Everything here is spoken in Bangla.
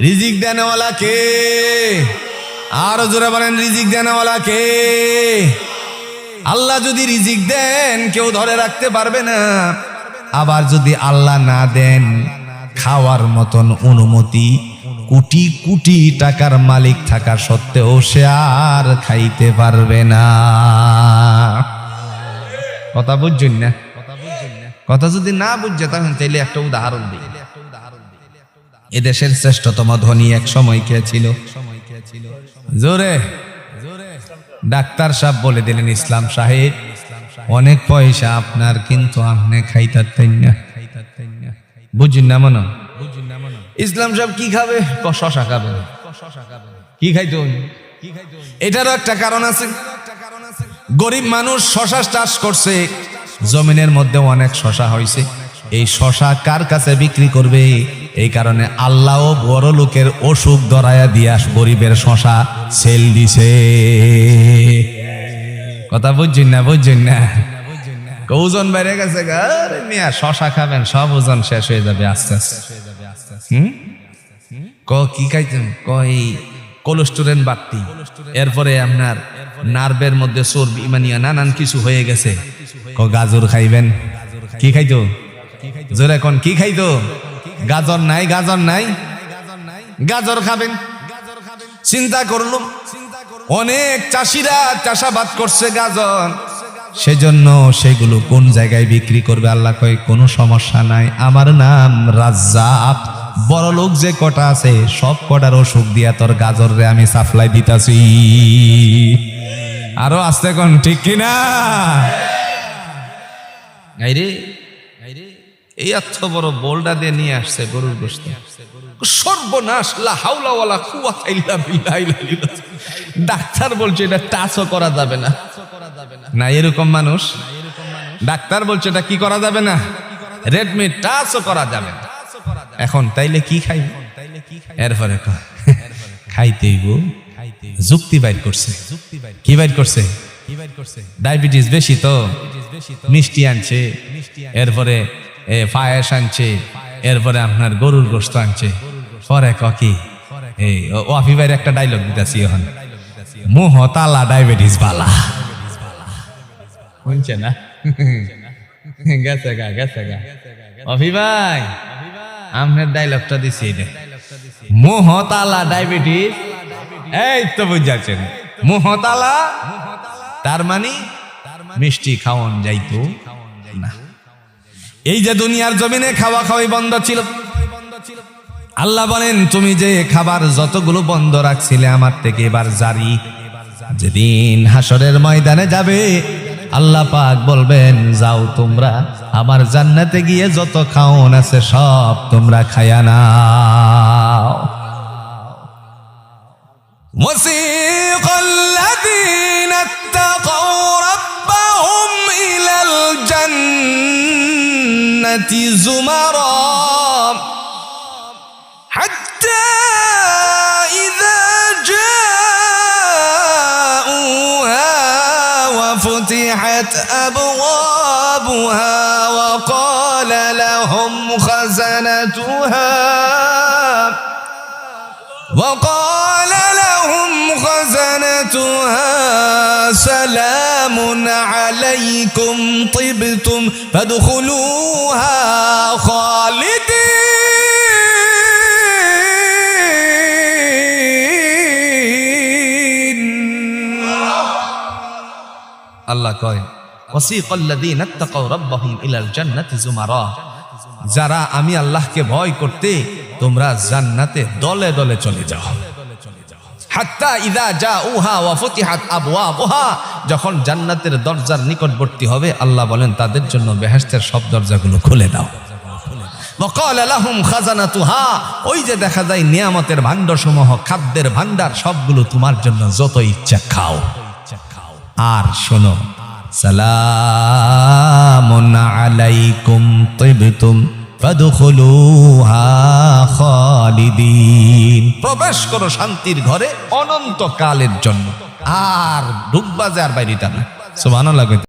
রিজিক দেনওয়ালা কে? আর জোরে বলেন, রিজিক দেনওয়ালা কে? আল্লাহ যদি রিজিক দেন, কেউ ধরে রাখতে পারবে না। আবার যদি আল্লাহ না দেন, খাওয়ার মতন অনুমতি কোটি কোটি টাকার মালিক থাকা সত্ত্বেও সে আর খাইতে পারবে না। কথা বুঝছেন না? কথা যদি না বুঝছে তখন তাইলে একটা উদাহরণ দিই। এদেশের শ্রেষ্ঠতম ধনী এক সময় কে ছিল? জোরে ডাক্তার সাহেব বলে দিলেন, ইসলাম সাহেব, অনেক পয়সা আপনার, কিন্তু আপনি খাইতারতেন না বুঝুন না মনে? ইসলাম সাহেব কি খাবে? ক শশা খাবে। কি খাইতো এটারও একটা কারণ আছে। গরিব মানুষ শশা চাষ করছে। জমিনের মধ্যে অনেক শশা হয়েছে এই শশা কার কাছে বিক্রি করবে? এই কারণে আল্লাহও বড় লোকের অসুখ ধরায়া দিয়া গরিবের শশা সেল দিছে। কথা বুঝছেন না বুঝছেন না? ওজন বেড়ে গেছে মিয়া, শশা খাবেন, সব ওজন শেষ হয়ে যাবে আস্তে আস্তে। ক, কি খাইতেন ক, এই কোলেস্টোরেন বাড়তি। এরপরে আপনার নার্ভের মধ্যে চর্বি মানিয়া নানান কিছু হয়ে গেছে। ক, গাজর খাইবেন? কি খাইতো? জোরে এখন কি খাইতো? গাজর নাই গাজর নাই। গাজর খাবেন। চিন্তা করলুম অনেক চাষিরা চাষাবাদ করছে গাজর। সেজন্য সেগুলো কোন জায়গায় বিক্রি করবে আল্লাহ কয় কোনো সমস্যা নাই। আমার নাম রাজ্জাক। বড় লোক যে কটা আছে সব কটার অসুখ দিয়া তোর গাজর রে আমি সাপ্লাই দিতাছি। আরও আসতে কোন ঠিক কিনা? রে। এই এত বড় বোলটা দিয়ে নিয়ে আসছে গরুর গোস্ত সর্বনাশ লা হাওলা ওয়ালা কুওয়াতা ইল্লা ডাক্তার বলছে এটা টাচও করা যাবে না। না এরকম মানুষ। ডাক্তার বলছে এটা কি করা যাবে না? রেডমি টাচও করা যাবে না। এখন তাইলে কি খাই? এরপরে কয়, খাইতেই গো যুক্তি বাইর করছে। কি বাইর করছে? ডায়াবেটিস বেশি তো। মিষ্টি আনছে। এরপরে এ পায়েস আনছে, এরপরে আপনার গরুর গোস্ত আনছে। পরে কি এই ওয়াফি ভাইয়ের একটা ডায়লগ দিতেছি এখন। মুহ তালা ডায়াবেটিস বালা। শুনছে না? গেছে গা গেছে গা। অফি ভাই, আপনার ডায়লগটা দিছি এটা। মোহতালা ডায়াবেটিস। এই তো বুঝাচ্ছেন। মোহতালা তার মানে মিষ্টি খাওয়ান যাইতো না। এই যে দুনিয়ার জমিনে খাওয়া খাওয়াই বন্ধ ছিল। আল্লাহ বলেন, তুমি যে খাবার যতগুলো বন্ধ রাখছিলে আমার থেকে এবার জারি। যেদিন হাসরের ময়দানে যাবে, আল্লাহ পাক বলবেন, যাও তোমরা আমার জান্নাতে গিয়ে যত খাওন আছে সব তোমরা খায়া নাও। মসিদ زمرا. حتى إذا جاءوها وفتحت أبوابها وقال لهم خزنتها وقال لهم خزنتها سلام عليكم طبتم فادخلوها خالدين আল্লাহ কয় ওয়াসিকাল্লাযীনা ইত্তাকাউ রাব্বাহুম ইলাল জান্নাতি যুমারা যারা আমি আল্লাহকে ভয় করতে তোমরা জান্নাতে দলে দলে চলে যাও হাত্তা ইদা যা উহা ওয়াফতি হাত আবুয়া ওহা যখন জান্নাতের দরজার নিকটবর্তী হবে, আল্লাহ বলেন, তাদের জন্য বেহেস্তের সব দরজাগুলো খুলে দাও। মকল আলাহুম খাজানা তুহা ওই যে দেখা যায়, নিয়ামতের ভাণ্ডসমূহ খাদ্যের ভাণ্ডার, সবগুলো তোমার জন্য যত ইচ্ছা খাও। আর শোনো, সালামুন আলাইকুম তিবতুম ফাদখুলুহা খালিদিন। প্রবেশ করো শান্তির ঘরে অনন্ত কালের জন্য। আর ঢুকবা যে আর বাইরিতা না। সোমান কইতে।